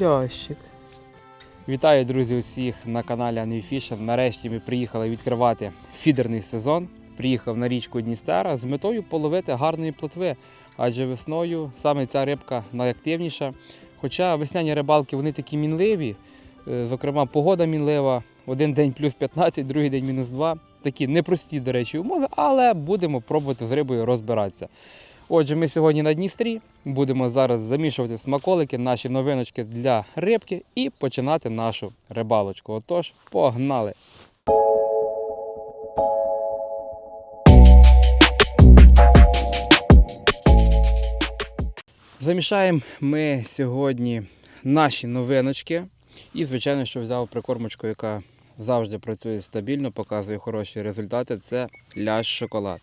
Підлящик. Вітаю, друзі, усіх на каналі Unfishing. Нарешті ми приїхали відкривати фідерний сезон. Приїхав на річку Дністера з метою половити гарної плотви, адже весною саме ця рибка найактивніша. Хоча весняні рибалки вони такі мінливі, е, зокрема, погода мінлива, один день плюс 15, другий день мінус 2. Такі непрості, до речі, умови, але будемо пробувати з рибою розбиратися. Отже, ми сьогодні на Дністрі будемо зараз замішувати смаколики, наші новиночки для рибки і починати нашу рибалочку. Отож, погнали! Замішаємо ми сьогодні наші новиночки. І, звичайно, що взяв прикормочку, яка завжди працює стабільно, показує хороші результати. Це лящ шоколад.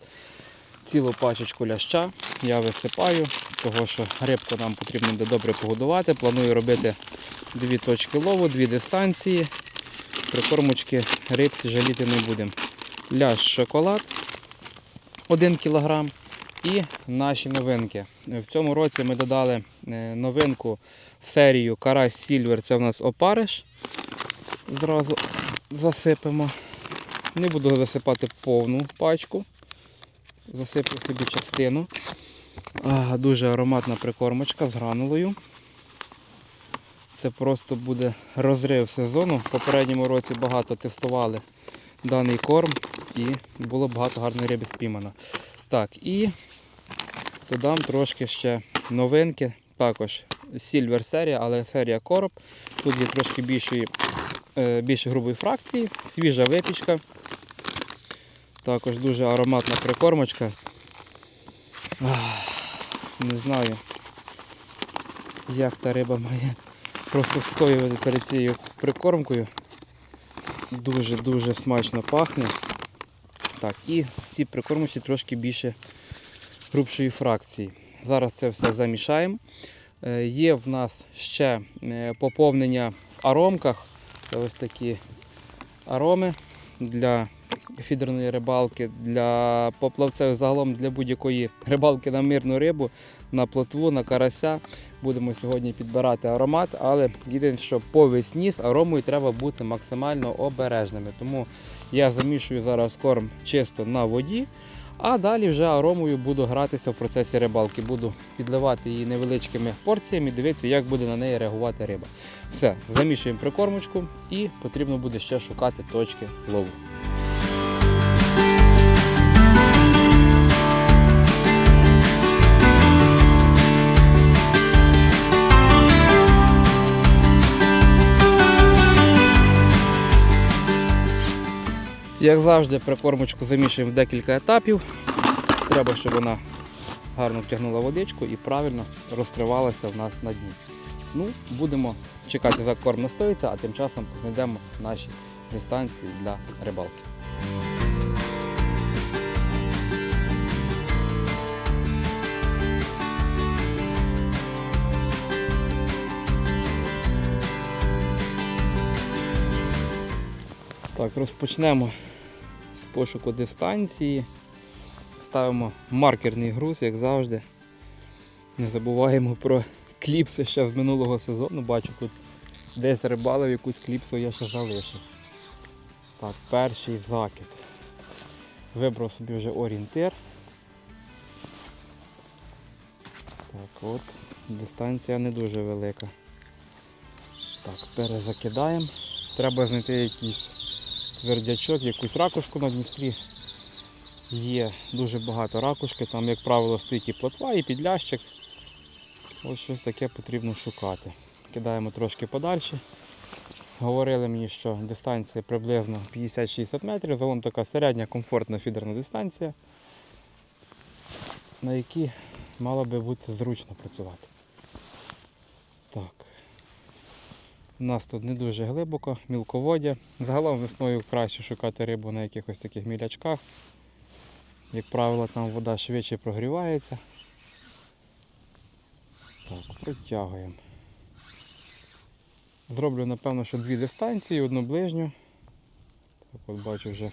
Цілу пачечку ляща я висипаю, того що рибку нам потрібно буде добре погодувати. Планую робити дві точки лову, дві дистанції. Прикормочки рибці жаліти не будемо. Лящ шоколад 1 кг і наші новинки. В цьому році ми додали е, новинку в серію Карась Сільвер. Це в нас опариш. Зразу засипемо. Не буду висипати повну пачку. Засиплю собі частину. Дуже ароматна прикормочка з гранулою. Це просто буде розрив сезону. В попередньому році багато тестували даний корм і було багато гарної риби спіймано. Так, і додам трошки ще новинки. Також Silver серія, але серія короб. Тут є трошки більшої, е, більш грубої фракції, свіжа випічка. Також дуже ароматна прикормочка. Не знаю, як та риба має просто встоювати перед цією прикормкою. Дуже-дуже смачно пахне. Так, і ці прикормочі трошки більше грубшої фракції. Зараз це все замішаємо. Е, Є в нас ще е, поповнення в аромках. Це ось такі ароми для фідерної рибалки, для поплавців загалом для будь-якої рибалки на мирну рибу, на плотву, на карася. Будемо сьогодні підбирати аромат, але єдине, що по весні з аромою треба бути максимально обережними. Тому я замішую зараз корм чисто на воді, а далі вже аромою буду гратися в процесі рибалки. Буду підливати її невеличкими порціями, дивитися, як буде на неї реагувати риба. Все, замішуємо прикормочку і потрібно буде ще шукати точки лову. Як завжди, прикормочку замішуємо в декілька етапів. Треба, щоб вона гарно втягнула водичку і правильно розкривалася в нас на дні. Ну, Будемо чекати, за корм настоїться, а тим часом знайдемо наші дистанції для рибалки. Так, розпочнемо пошуку дистанції. Ставимо маркерний груз, як завжди. Не забуваємо про кліпси ще з минулого сезону. Бачу, тут десь рибалив якусь кліпсу я ще залишив. Так, перший закид. Вибрав собі вже орієнтир. Так, от, дистанція не дуже велика. Так, перезакидаємо. Треба знайти якийсь твердячок, якусь ракушку на Дністрі. Є дуже багато ракушки, там, як правило, стоїть і плотва, і підлящик. Ось щось таке потрібно шукати. Кидаємо трошки подальше. Говорили мені, що дистанція приблизно 50-60 метрів, загалом така середня комфортна фідерна дистанція, на якій мало би бути зручно працювати. Так. У нас тут не дуже глибоко, мілководдя. Загалом весною краще шукати рибу на якихось таких мілячках. Як правило, там вода швидше прогрівається. Так, протягуємо. Зроблю, напевно, що дві дистанції, одну ближню. Так от бачу вже.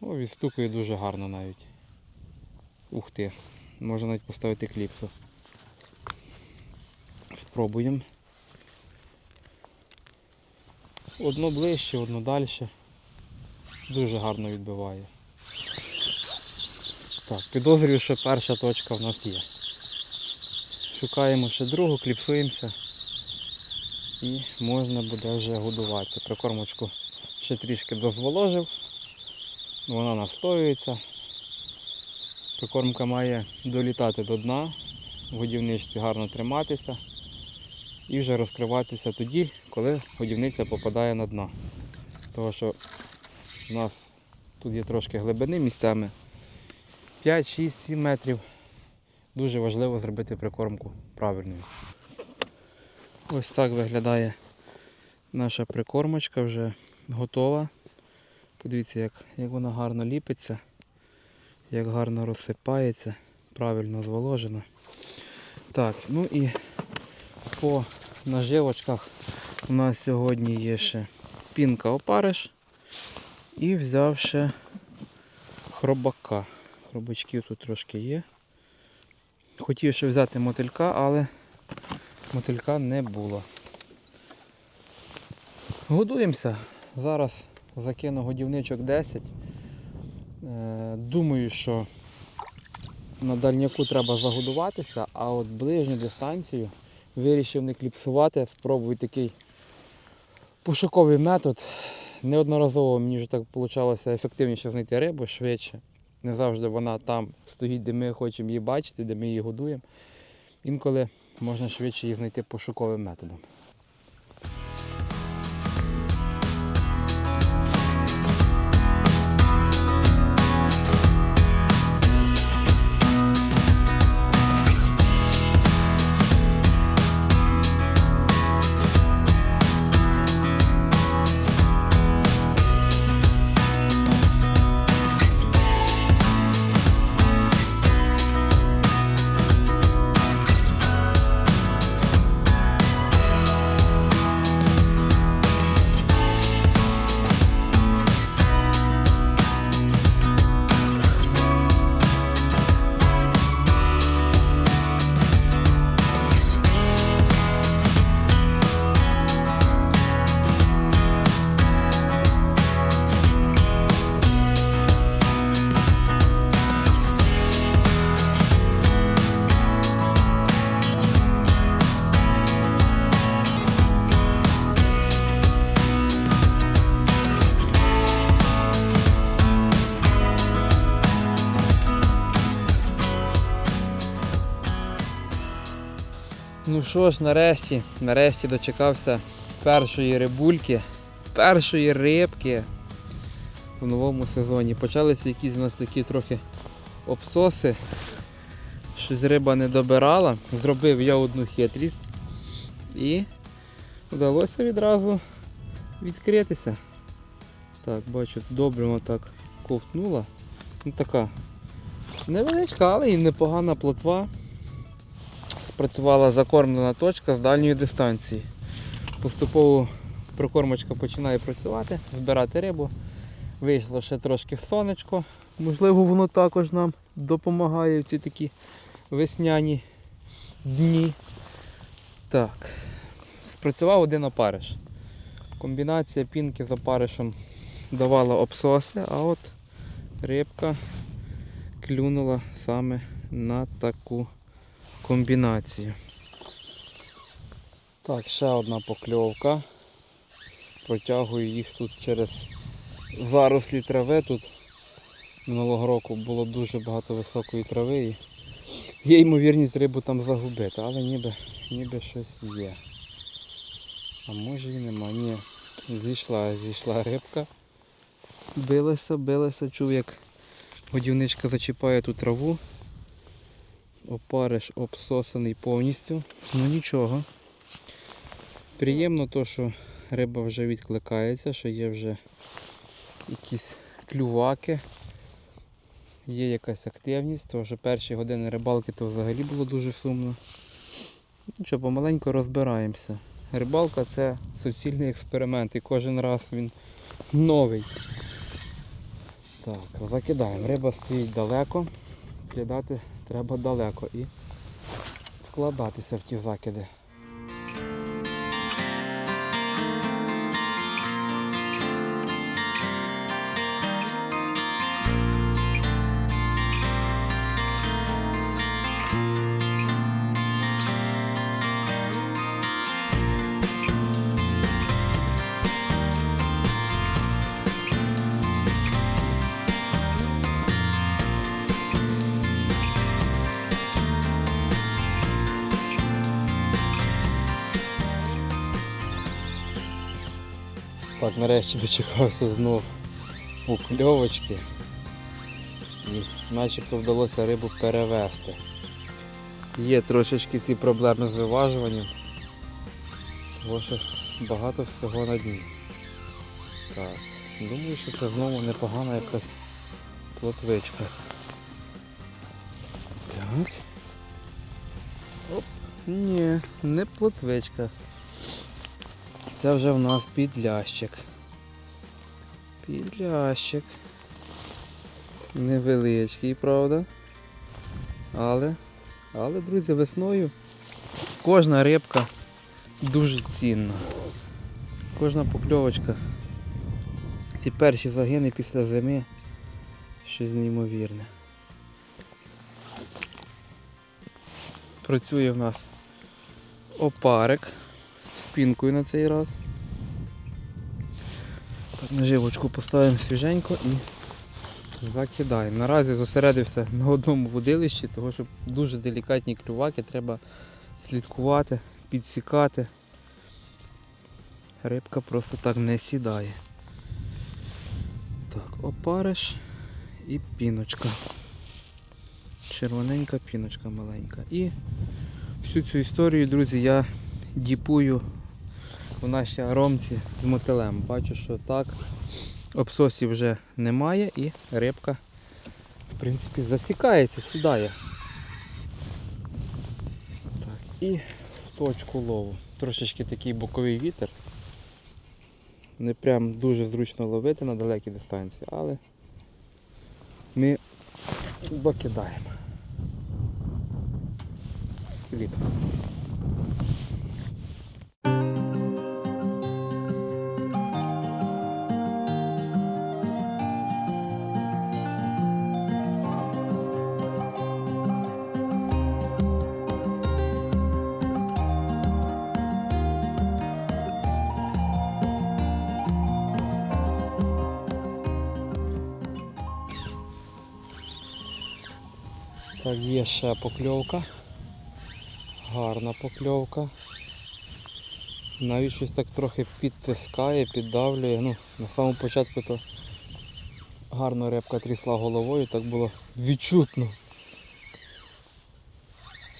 О, відстукує дуже гарно навіть. Ух ти, можна навіть поставити кліпсу. Спробуємо. Одно ближче, одно далі. Дуже гарно відбиває. Так, підозрюю, що перша точка в нас є. Шукаємо ще другу, кліпсуємося і можна буде вже годуватися. Прикормочку ще трішки дозволожив, вона настоюється. Прикормка має долітати до дна, в годівничці гарно триматися і вже розкриватися тоді, коли годівниця попадає на дно. Тому що у нас тут є трошки глибини місцями 5, 6, 7 метрів. Дуже важливо зробити прикормку правильною. Ось так виглядає наша прикормочка вже готова. Подивіться, як, як вона гарно ліпиться, як гарно розсипається, правильно зволожена. Так, ну і по наживочках у нас сьогодні є ще пінка опариш і взяв ще хробака. Хробачків тут трошки є. Хотів ще взяти мотилька, але мотилька не було. Годуємося. Зараз закину годівничок 10. Е, Думаю, що на дальняку треба загодуватися, а от ближню дистанцію вирішив не кліпсувати, спробую такий пошуковий метод. Неодноразово мені вже так вийшло ефективніше знайти рибу швидше. Не завжди вона там стоїть, де ми хочемо її бачити, де ми її годуємо. Інколи можна швидше її знайти пошуковим методом. Що ж, нарешті, нарешті дочекався першої рибульки, першої рибки в новому сезоні. Почалися якісь у нас такі трохи обсоси. Щось риба не добирала. Зробив я одну хитрість і вдалося відразу відкритися. Так, бачу, добре так ковтнула. Ну така невеличка, але і непогана плотва спрацювала закормлена точка з дальньої дистанції. Поступово прикормочка починає працювати, збирати рибу. Вийшло ще трошки сонечко. Можливо, воно також нам допомагає в ці такі весняні дні. Так, спрацював один опариш. Комбінація пінки з опаришем давала обсоси, а от рибка клюнула саме на таку комбінацію. Так, ще одна покльовка. Протягую їх тут через зарослі трави. Тут минулого року було дуже багато високої трави є ймовірність рибу там загубити, але ніби, ніби щось є. А може і нема. Ні. Зійшла, зійшла рибка. Билася, билася, чув як годівничка зачіпає ту траву. Опариш обсосаний повністю. Ну нічого. Приємно то, що риба вже відкликається, що є вже якісь клюваки, є якась активність, тому що перші години рибалки то взагалі було дуже сумно. Ну що, помаленьку розбираємося. Рибалка це суцільний експеримент і кожен раз він новий. Так, закидаємо. Риба стоїть далеко, кидати треба далеко і вкладатися в ті закиди. Нарешті дочекався знов укльовочки. І начебто вдалося рибу перевести. Є трошечки ці проблеми з виважуванням, тому що багато всього на дні. Так, думаю, що це знову непогана якась плотвичка. Так. Оп. Ні, не плотвичка. Це вже в нас підлящик. Підлящик. Невеличкий, правда? Але, але, друзі, весною кожна рибка дуже цінна. Кожна покльовочка. Ці перші загини після зими щось неймовірне. Працює в нас опарик з пінкою на цей раз. Так, наживочку поставимо свіженько і закидаємо. Наразі зосередився на одному водилищі, тому що дуже делікатні клюваки, треба слідкувати, підсікати. Рибка просто так не сідає. Так, опариш і піночка. Червоненька піночка маленька. І всю цю історію, друзі, я діпую в нашій аромці з мотилем. Бачу, що так, обсосів вже немає і рибка, в принципі, засікається, сідає. Так, і в точку лову. Трошечки такий боковий вітер. Не прям дуже зручно ловити на далекій дистанції, але ми докидаємо. Кліпс. Є ще покльовка. Гарна покльовка. Навіть щось так трохи підтискає, піддавлює. Ну, на самому початку то гарно рибка трісла головою, так було відчутно.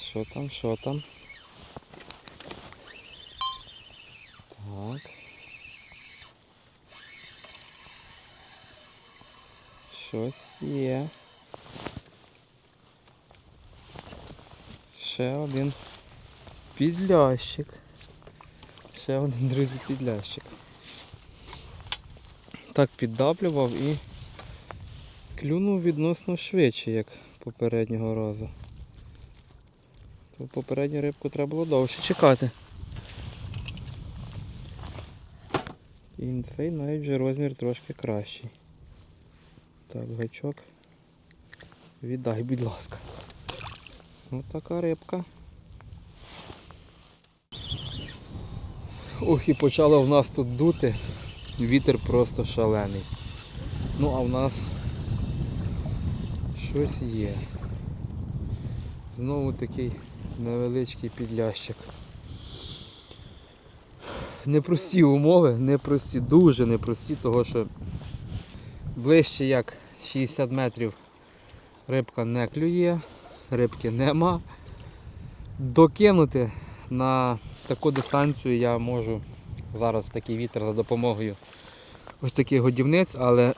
Що там, що там? Так. Щось є. Ще один підлящик. Ще один, друзі, підлящик. Так піддаплював і клюнув відносно швидше, як попереднього разу. То попередню рибку треба було довше чекати. І цей навіть вже розмір трошки кращий. Так, гачок. Віддай, будь ласка. Ось така рибка. Ох, і почало в нас тут дути. Вітер просто шалений. Ну а в нас щось є. Знову такий невеличкий підлящик. Непрості умови, непрості, дуже непрості, того що ближче як 60 метрів рибка не клює рибки нема. Докинути на таку дистанцію я можу зараз такий вітер за допомогою ось таких годівниць, але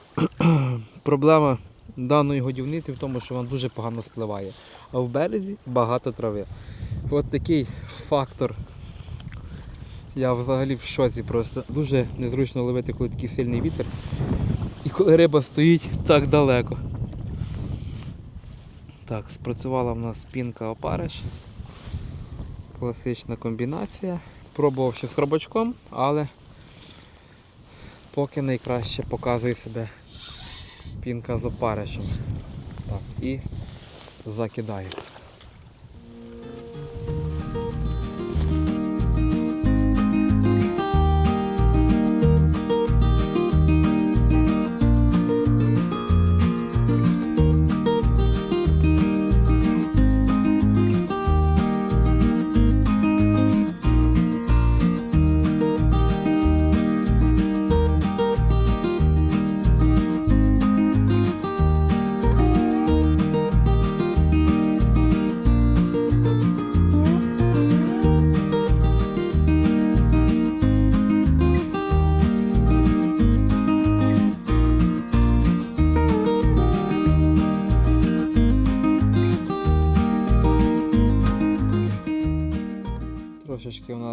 проблема даної годівниці в тому, що вона дуже погано спливає. А в березі багато трави. От такий фактор. Я взагалі в шоці просто. Дуже незручно ловити, коли такий сильний вітер. І коли риба стоїть так далеко. Так, спрацювала в нас пінка опариш. Класична комбінація. Пробував ще з хробачком, але поки найкраще показує себе пінка з опаришем. Так, і закидаю.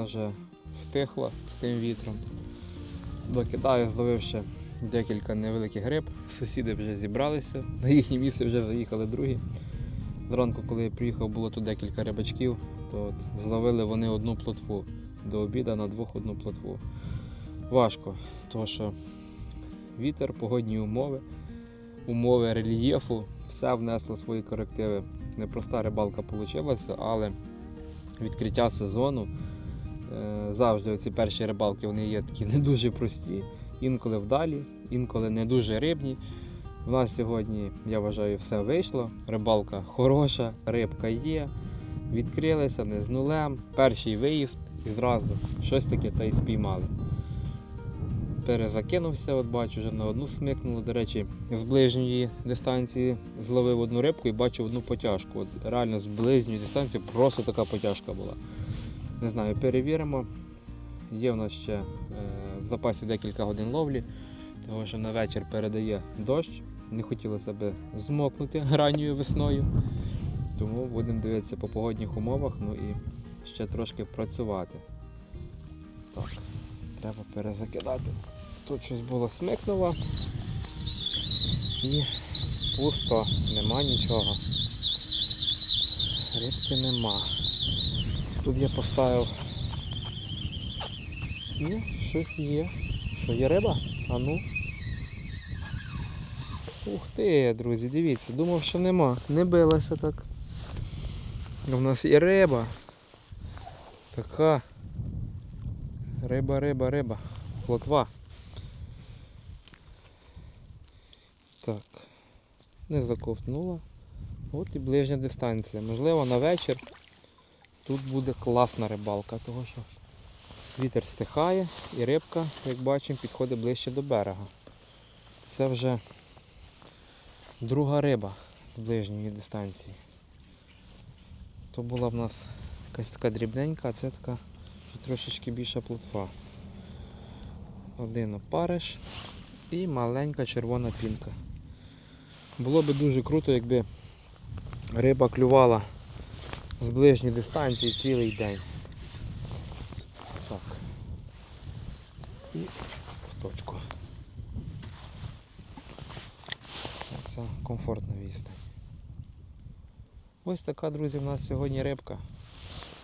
Вже втихло з тим вітром. Докидаю, зловив ще декілька невеликих гриб. Сусіди вже зібралися, на їхнє місце вже заїхали другі. Зранку, коли я приїхав, було тут декілька рибачків, то от зловили вони одну плотву. До обіду на двох одну плотву. Важко, тому що вітер, погодні умови, умови рельєфу, все внесло свої корективи. Непроста рибалка вийшла, але відкриття сезону. Е, Завжди ці перші рибалки вони є такі не дуже прості, інколи вдалі, інколи не дуже рибні. У нас сьогодні, я вважаю, все вийшло. Рибалка хороша, рибка є. Відкрилися не з нулем. Перший виїзд і зразу щось таке та й спіймали. Перезакинувся, от бачу, вже на одну смикнуло. До речі, з ближньої дистанції зловив одну рибку і бачив одну потяжку. От реально з ближньої дистанції просто така потяжка була. Не знаю, перевіримо. Є в нас ще е, в запасі декілька годин ловлі, тому що на вечір передає дощ. Не хотілося б змокнути ранньою весною. Тому будемо дивитися по погодних умовах, ну і ще трошки працювати. Так, треба перезакидати. Тут щось було смикнуло. І пусто, нема нічого. Рибки нема. Тут я поставив. Ну, щось є. Що, є риба? А ну. Ух ти, друзі, дивіться, думав, що нема. Не билася так. У нас є риба. Така. Риба, риба, риба. Плотва. Так. Не заковтнула. От і ближня дистанція. Можливо, на вечір тут буде класна рибалка, тому що вітер стихає і рибка, як бачимо, підходить ближче до берега. Це вже друга риба з ближньої дистанції. То була в нас якась така дрібненька, а це така трошечки більша плотва. Один опариш і маленька червона пінка. Було би дуже круто, якби риба клювала з ближньої дистанції цілий день. Так. І в точку. Це комфортна відстань. Ось така, друзі, в нас сьогодні рибка.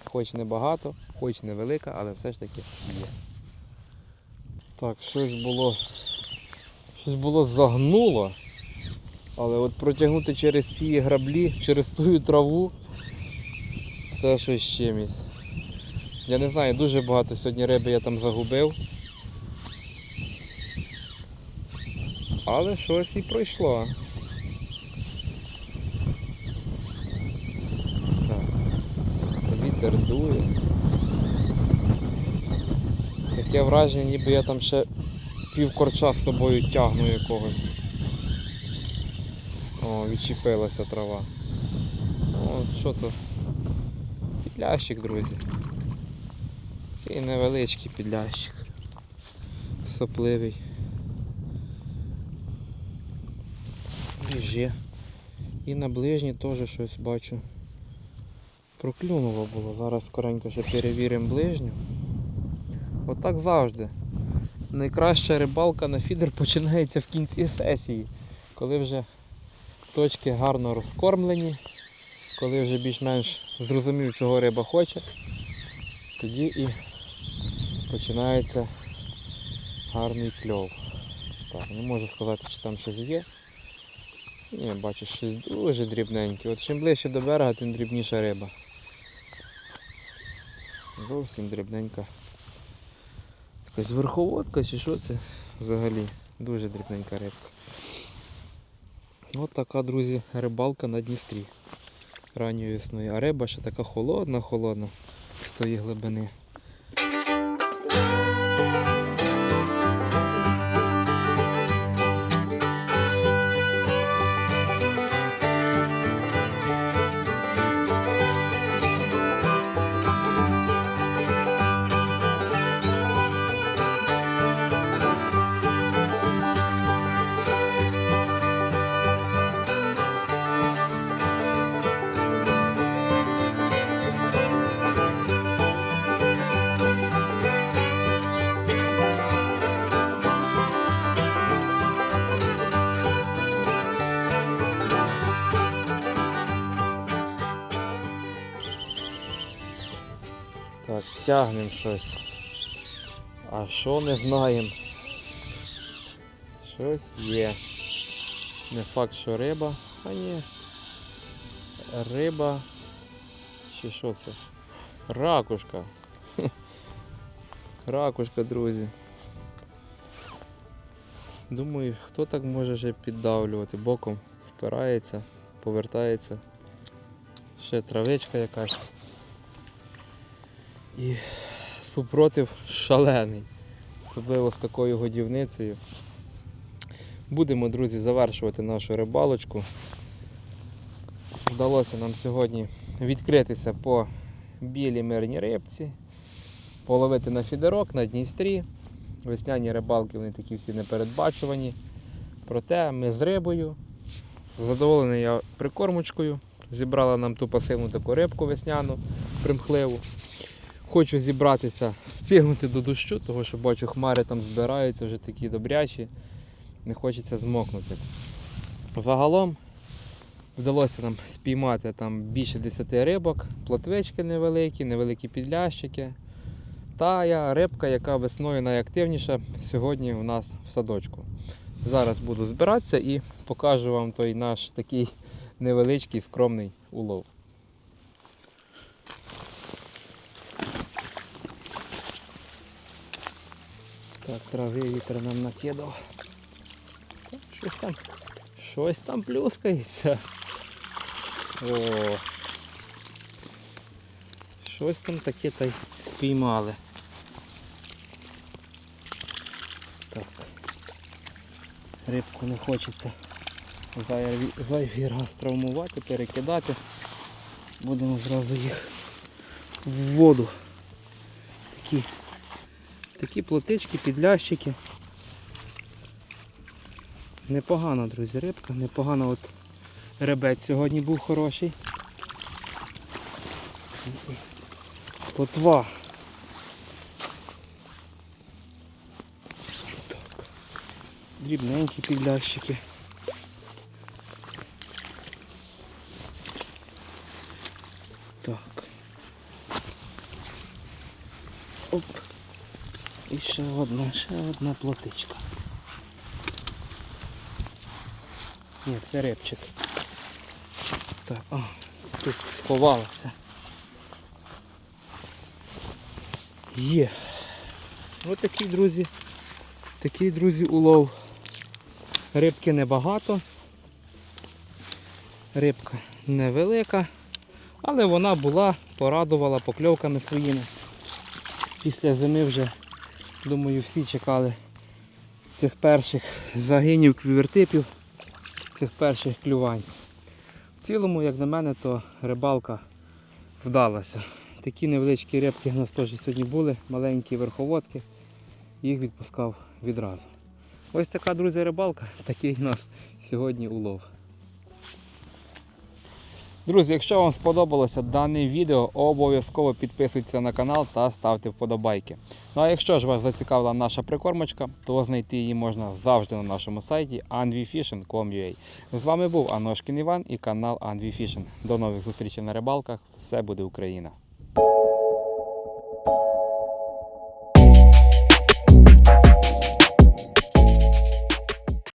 Хоч не багато, хоч не велика, але все ж таки є. Так, щось було. Щось було загнуло. Але от протягнути через ці граблі, через ту траву, це щось чимось. Я не знаю, дуже багато сьогодні риби я там загубив. Але щось і пройшло. Так. Вітер дує. Таке враження, ніби я там ще пів корча з собою тягну якогось. О, відчепилася трава. О, що то? Підлящик, друзі. Такий невеличкий підлящик. Сопливий. Біжє. І на ближній теж щось бачу. Проклюнуло було. Зараз скоренько ще перевіримо ближню. Отак завжди. Найкраща рибалка на фідер починається в кінці сесії, коли вже точки гарно розкормлені, коли вже більш-менш зрозумів, чого риба хоче, тоді і починається гарний кльов. Так, не можу сказати, чи там щось є. Ні, бачу, щось дуже дрібненьке. От чим ближче до берега, тим дрібніша риба. Зовсім дрібненька. Якась верховодка чи що це взагалі? Дуже дрібненька рибка. От така, друзі, рибалка на Дністрі ранньої весною. А риба ще така холодна, холодна з тої глибини. Тягнемо щось. А що не знаємо? Щось є. Не факт, що риба, а ні. Риба. Чи що це? Ракушка. Ракушка, друзі. Думаю, хто так може ще піддавлювати? Боком впирається, повертається. Ще травичка якась. І супротив шалений. Особливо з такою годівницею. Будемо, друзі, завершувати нашу рибалочку. Вдалося нам сьогодні відкритися по білій мирній рибці, половити на фідерок на Дністрі. Весняні рибалки вони такі всі непередбачувані. Проте ми з рибою. Задоволений я прикормочкою. Зібрала нам ту пасивну таку рибку весняну, примхливу. Хочу зібратися, встигнути до дощу, тому що бачу, хмари там збираються вже такі добрячі. Не хочеться змокнути. Загалом вдалося нам спіймати там більше 10 рибок, плотвички невеликі, невеликі підлящики. Та я рибка, яка весною найактивніша сьогодні у нас в садочку. Зараз буду збиратися і покажу вам той наш такий невеличкий скромний улов. Так, трави вітер нам накидав. Щось там, щось там плюскається. О, щось там таке та й спіймали. Так. Рибку не хочеться зайвий, раз травмувати, перекидати. Будемо зразу їх в воду. Такі, плотички, підлящики. Непогана, друзі, рибка, непогана от ребець сьогодні був хороший. Плотва. Так. Дрібненькі підлящики. Так. Оп. Ще одна, ще одна плотичка. Ні, це репчик. Так, а, тут сховалося. Є. Ось такий, друзі. Такий, друзі, улов. Рибки небагато. Рибка невелика, але вона була, порадувала покльовками своїми. Після зими вже, думаю, всі чекали цих перших загинів квівертипів, цих перших клювань. В цілому, як на мене, то рибалка вдалася. Такі невеличкі рибки у нас теж сьогодні були, маленькі верховодки, їх відпускав відразу. Ось така, друзі, рибалка, такий у нас сьогодні улов. Друзі, якщо вам сподобалося дане відео, обов'язково підписуйтесь на канал та ставте вподобайки. Ну а якщо ж вас зацікавила наша прикормочка, то знайти її можна завжди на нашому сайті anvifishing.com.ua. З вами був Аношкін Іван і канал Anvifishing. До нових зустрічей на рибалках. Все буде Україна!